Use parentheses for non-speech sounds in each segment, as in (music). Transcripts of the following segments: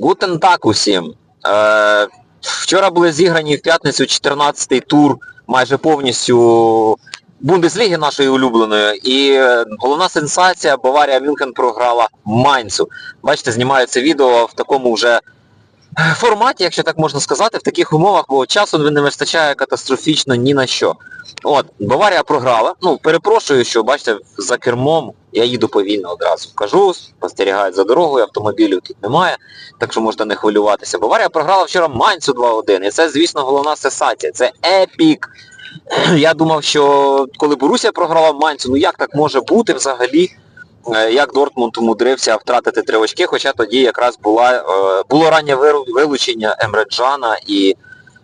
Гутен так усім. Е, вчора були зіграні в п'ятницю 14-й тур майже повністю Бундесліги нашої улюбленої. І головна сенсація Баварія Мюнхен програла Майнцу. Бачите, знімаю відео в такому вже форматі, якщо так можна сказати, в таких умовах, бо часу не вистачає катастрофічно ні на що. От, Баварія програла. Ну, перепрошую, що бачите, за кермом я їду повільно одразу. Кажу, спостерігають за дорогою, автомобілів тут немає, так що можете не хвилюватися. Баварія програла вчора Майнцю 2-1. І це, звісно, головна сенсація. Це епік. (clears throat) Я думав, що коли Борусія програла Майнцю, ну як так може бути взагалі? Е, Як Дортмунд умудрився втратити три очки, хоча тоді якраз була, е, було раннє вилучення Емреджана, і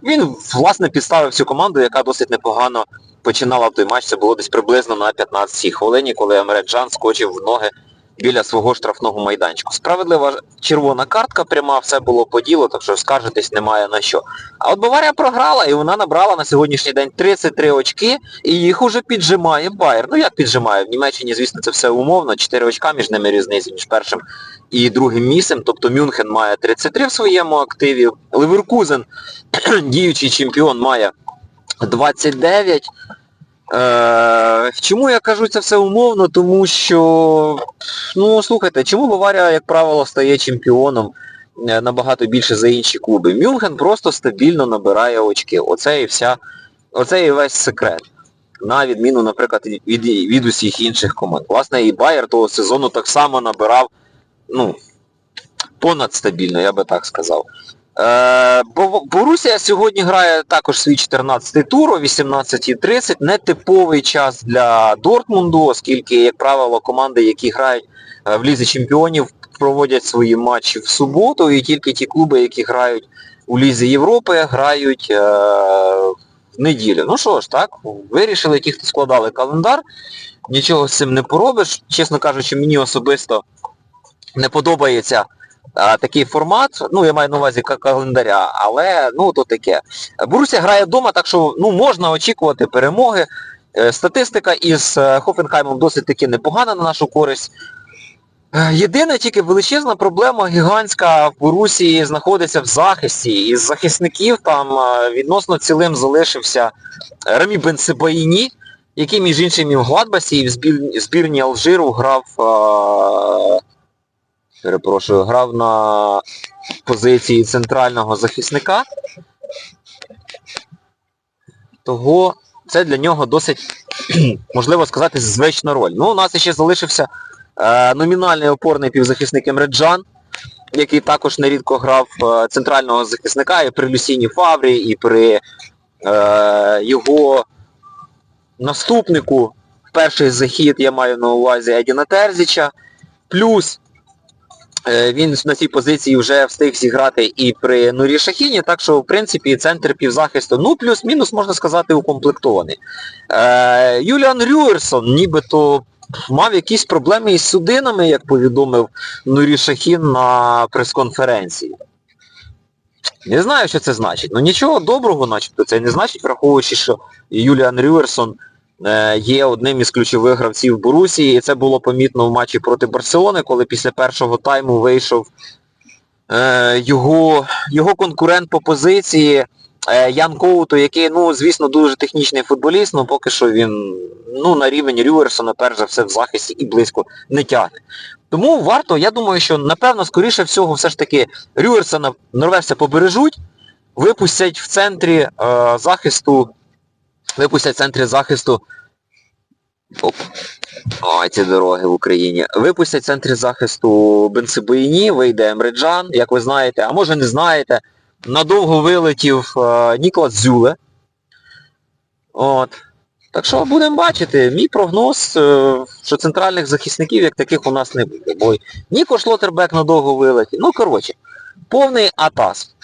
він, власне, підставив всю команду, яка досить непогано починала той матч. Це було десь приблизно на 15-й хвилині, коли Емреджан скочив в ноги біля свого штрафного майданчику. Справедлива червона картка пряма, все було по ділу, так що скаржитись немає на що. А от Баварія програла, і вона набрала на сьогоднішній день 33 очки, і їх уже піджимає Байер. Ну як піджимає? В Німеччині, звісно, це все умовно, 4 очка між ними різниця, між першим і другим місцем. Тобто Мюнхен має 33 в своєму активі, Леверкузен, (clears throat) діючий чемпіон, має 29. Е, чому я кажу це все умовно? Тому що, ну слухайте, чому Баварія, як правило, стає чемпіоном е, набагато більше за інші клуби? Мюнхен просто стабільно набирає очки. Оце і вся, оце і весь секрет. На відміну, наприклад, від, від усіх інших команд. Власне, і Байер того сезону так само набирав, ну, понад стабільно, я би так сказав. Е, Бо- Борусія сьогодні грає також свій 14-й тур о 18.30. Нетиповий час для Дортмунду, оскільки, як правило, команди, які грають е, в Лізі Чемпіонів, проводять свої матчі в суботу, і тільки ті клуби, які грають у Лізі Європи, грають е, в неділю. Ну що ж, так, вирішили ті, хто складали календар, нічого з цим не поробиш. Чесно кажучи, мені особисто не подобається а, такий формат, ну я маю на увазі календаря, але ну то таке. Борусія грає вдома, так що ну можна очікувати перемоги. Е, Статистика із е, Хофенхаймом досить таки непогана на нашу користь. Е, Єдина тільки величезна проблема гігантська в Борусії знаходиться в захисті. Із захисників там відносно цілим залишився Рамі Бенсебаїні, який між іншим і в Гладбасі і в збірні Алжиру грав перепрошую, грав на позиції центрального захисника. Того це для нього досить, (clears throat) можливо сказати, звична роль. Ну, у нас ще залишився е, номінальний опорний півзахисник Емреджан, який також нерідко грав е, центрального захисника і при Люсіні Фаврі, і при е, його наступнику перший захід я маю на увазі Едіна Терзіча. Плюс Він на цій позиції вже встиг зіграти і при Нурі Шахіні, так що, в принципі, центр півзахисту, ну, плюс-мінус, можна сказати, укомплектований. Е, Юліан Рюерсон нібито мав якісь проблеми із судинами, як повідомив Нурі Шахін на прес-конференції. Не знаю, що це значить. Ну нічого доброго, начебто, це не значить, враховуючи, що Юліан Рюерсон е, є одним із ключових гравців Борусії, і це було помітно в матчі проти Барселони, коли після першого тайму вийшов е, його, його конкурент по позиції е, Ян Коуто, який, ну, звісно, дуже технічний футболіст, але поки що він ну, на рівень Рюерсона, перш за все, в захисті і близько не тягне. Тому варто, я думаю, що, напевно, скоріше всього, все ж таки, Рюерсона норвежця побережуть, випустять в центрі е, захисту випустять в центрі захисту. Оп. Ой, ці дороги в Україні. Випустять в центрі захисту Бенсибоїні, вийде Емреджан, як ви знаєте, а може не знаєте. Надовго вилетів е, Ніколас Зюле. От. Так що будемо бачити. Мій прогноз, е, що центральних захисників як таких у нас не буде. Бо Ніко Шлотербек надовго вилетів. Ну, коротше, повний атас.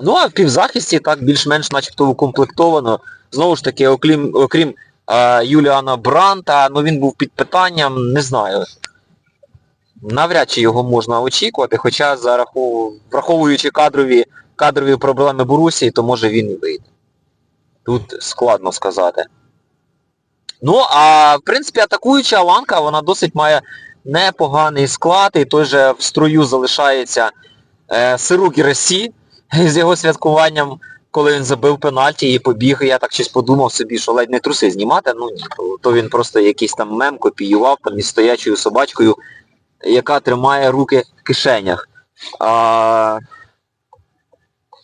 Ну а в півзахисті так більш-менш начебто укомплектовано. Знову ж таки, окрім, окрім е, Юліана Бранта, ну він був під питанням, не знаю. Навряд чи його можна очікувати, хоча за раху- враховуючи кадрові, кадрові проблеми Борусії, то може він і вийде. Тут складно сказати. Ну, а в принципі атакуюча ланка, вона досить має непоганий склад, і той же в строю залишається е, сиру Гірасі з його святкуванням, коли він забив пенальті і побіг, я так щось подумав собі, що ледь не труси знімати, ну ні, то, то він просто якийсь там мем копіював там із стоячою собачкою, яка тримає руки в кишенях. А,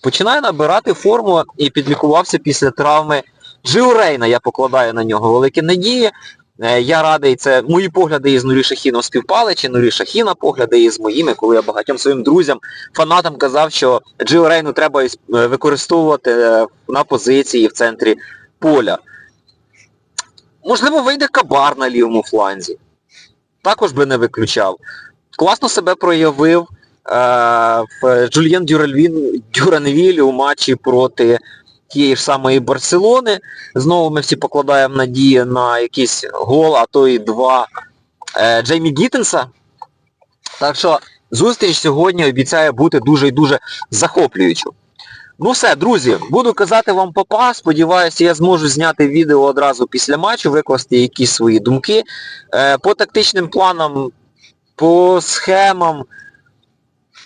починає набирати форму і підлікувався після травми Джио Рейна, я покладаю на нього великі надії. Е, Я радий, це мої погляди із Нурі Шахіном співпали, чи Нурі Шахіна погляди із моїми, коли я багатьом своїм друзям, фанатам казав, що Джио Рейну треба е, використовувати е, на позиції в центрі поля. Можливо, вийде кабар на лівому фланзі. Також би не виключав. Класно себе проявив е, Джульєн Дюранвілі у матчі проти тієї ж самої Барселони. Знову ми всі покладаємо надії на якийсь гол, а то і два е, Джеймі Гіттенса. Так що зустріч сьогодні обіцяє бути дуже і дуже захоплюючою. Ну все, друзі, буду казати вам папа. Сподіваюся, я зможу зняти відео одразу після матчу, викласти якісь свої думки. Е, по тактичним планам, по схемам.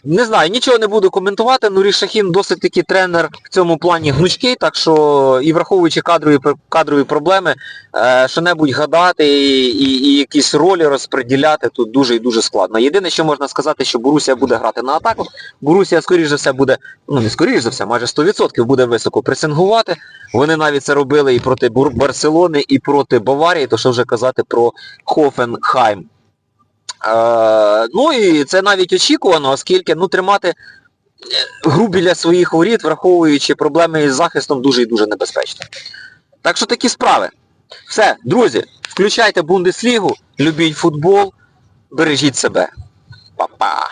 Не знаю, нічого не буду коментувати. Нурі Шахін досить таки тренер в цьому плані гнучкий, так що і враховуючи кадрові, кадрові проблеми, е, що-небудь гадати і, і, і якісь ролі розподіляти тут дуже і дуже складно. Єдине, що можна сказати, що Борусія буде грати на атаку. Борусія, скоріш за все, буде, ну не скоріш за все, майже 100% буде високо пресингувати. Вони навіть це робили і проти Барселони, і проти Баварії, то що вже казати про Хофенхайм. Е, ну і це навіть очікувано, оскільки ну, тримати е, гру біля своїх воріт, враховуючи проблеми із захистом, дуже і дуже небезпечно. Так що такі справи. Все, друзі, включайте Бундеслігу, любіть футбол, бережіть себе. Па-па.